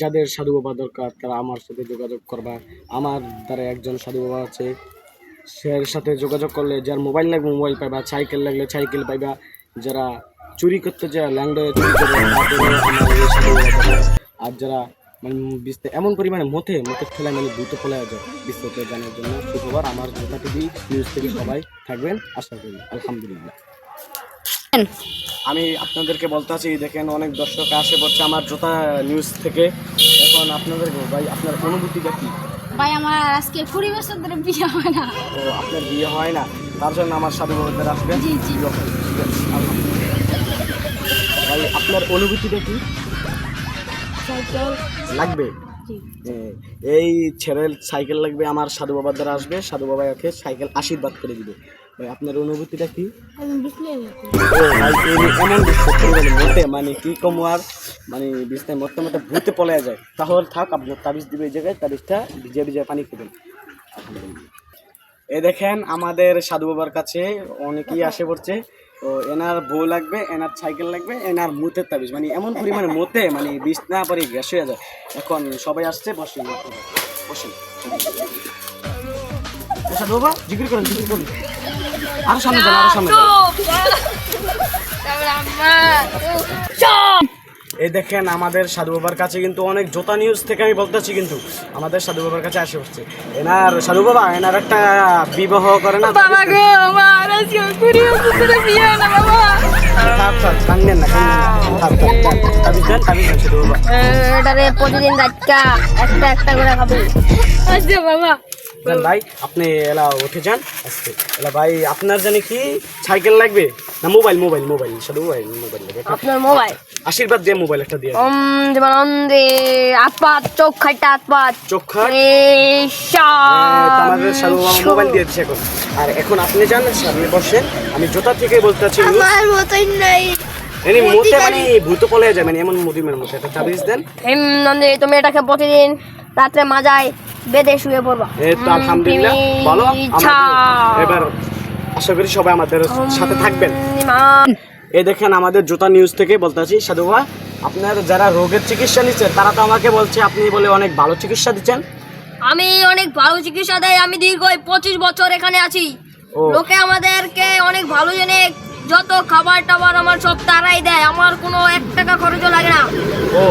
যাদের সাধু বাবা দরকার, তারা আমার সাথে যোগাযোগ করবা। আমার দ্বারা একজন সাধু বাবা আছে, সের সাথে যোগাযোগ করলে যার মোবাইল লাগবে, মোবাইল পাইবা, সাইকেল লাগলে সাইকেল পাইবা। যারা চুরি করতে যায় ল্যাংডে। আর যারা মানে বিস্তার এমন পরিমাণে মতে, মতের ঠেলায় মানে দ্রুত ফলে যায়, বিস্তারিত জানার জন্য শুক্রবার আমার টিভি নিউজ থেকে সবাই থাকবেন, আশা করি, আলহামদুলিল্লাহ। আমি আপনাদেরকে বলতে আছি দেখেন অনেক দর্শক আসে পড়ছে আমার জোতা নিউজ থেকে। এখন আপনাদের ভাই আপনার অনুভূতিটা কি? ভাই আমার আজকে কুড়ি বছর ধরে বিয়ে হয় না। ও আপনার বিয়ে হয় না? তার জন্য আমার সাধু বাবাদের আসবেন জি, জি। ভাই আপনার অনুভূতিটা কি? লাগবে? এই ছেলের সাইকেল লাগবে আমার সাধু বাবার দ্বারা আসবে সাধু বাবা একে সাইকেল আশীর্বাদ করে দিবে। ভাই আপনার অনুভূতিটা কি? এমন মানে মানে কি কম আর মানে বিছনায় মরতে মরতে ভূতে পলে যায়। তাহলে থাক আপনার তাবিজ দিবে এই জায়গায় তাবিজটা ভিজে ভিজে পানি খেবেন। এ দেখেন আমাদের সাধু বাবার কাছে অনেকেই আসে পড়ছে। তো এনার বউ লাগবে এনার সাইকেল লাগবে এনার মুতের তাবিজ। মানে এমন পরিমাণে মতে মানে বিছনা পরে গ্যাস হয়ে যায়। এখন সবাই আসছে বসেন বসেন। সাধু বাবা করুন করুন। আরও সামনে যান আরও সামনে যান। এই দেখেন আমাদের সাধু বাবার কাছে কিন্তু অনেক জোতা নিউজ থেকে আমি বলতেছি কিন্তু আমাদের সাধু বাবার কাছে আসে হচ্ছে এনার সাধু বাবা এনার একটা বিবাহ করে না প্রতিদিন একটা একটা করে খাব। আচ্ছা বাবা। দেন ভাই আপনি এলা উঠে যান। আজকে এলা ভাই আপনার জানি কি সাইকেল লাগবে? না মোবাইল মোবাইল মোবাইল সাধু মোবাইল মোবাইল লাগবে। আপনার মোবাইল? আশীর্বাদ দিয়ে মোবাইল একটা দিয়ে ওম যেমন অন্ধে আতপাত চোখ খাইটা আতপাত। চোখ আমাদের সাধু মোবাইল দিয়ে দিচ্ছে এখন। আর এখন আপনি যান সামনে বসেন। আমি জোতা থেকে বলতে চাচ্ছি আমার মতই নাই। এমনি মোতে মানে ভূত পলে যায় মানে এমন মুদিমের মতো। একটা তাবিজ দেন। হেম নন্দে তুমি এটাকে প্রতিদিন রাত্রে মাজায় বেদে শুয়ে পড়বা। এই তো আলহামদুলিল্লাহ। বলো এবার আশা করি সবাই আমাদের সাথে থাকবেন। এই দেখেন আমাদের জোতা নিউজ থেকে বলতে আছি সাধু ভাই আপনার যারা রোগের চিকিৎসা নিচ্ছে তারা তো আমাকে বলছে আপনি বলে অনেক ভালো চিকিৎসা দিচ্ছেন। আমি অনেক ভালো চিকিৎসা দেয় আমি দীর্ঘ পঁচিশ বছর এখানে আছি। লোকে আমাদেরকে অনেক ভালো জেনে যত খাবার টাবার আমার সব তারাই দেয়। আমার কোনো এক টাকা খরচও লাগে না। ও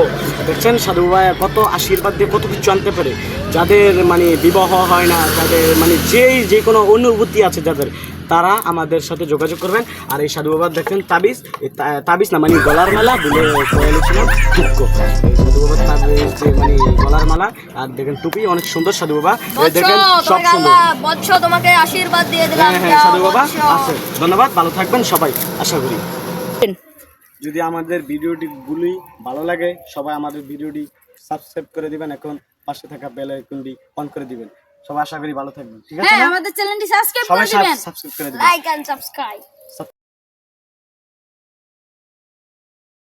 দেখছেন সাধু ভাই কত আশীর্বাদ দিয়ে কত কিছু আনতে পারে। যাদের মানে বিবাহ হয় না যাদের মানে যেই যে কোনো অনুভূতি আছে যাদের তারা আমাদের সাথে যোগাযোগ করবেন। আর এই সাধু বাবার দেখেন তাবিজ তা- তাবিজ না মানে গলার মেলা বলে কয়েছিলাম টুক্ক সাধু বাবার তাবিজ যে মানে গলার মালা আর দেখেন টুপি অনেক সুন্দর সাধু বাবা। দেখেন সব সুন্দর। বৎস তোমাকে আশীর্বাদ দিয়ে দিলাম। হ্যাঁ হ্যাঁ সাধু বাবা আছে। ধন্যবাদ ভালো থাকবেন সবাই আশা করি। যদি আমাদের ভিডিওটি গুলি ভালো লাগে সবাই আমাদের ভিডিওটি সাবস্ক্রাইব করে দিবেন এখন। পাশে থাকা বেল আইকনটি অন করে দিবেন। সবাই আশা করি ভালো থাকবেন। ঠিক আছে হ্যাঁ আমাদের চ্যানেলটি সাবস্ক্রাইব করে দিবেন। সাবস্ক্রাইব করে দিবেন। Like and subscribe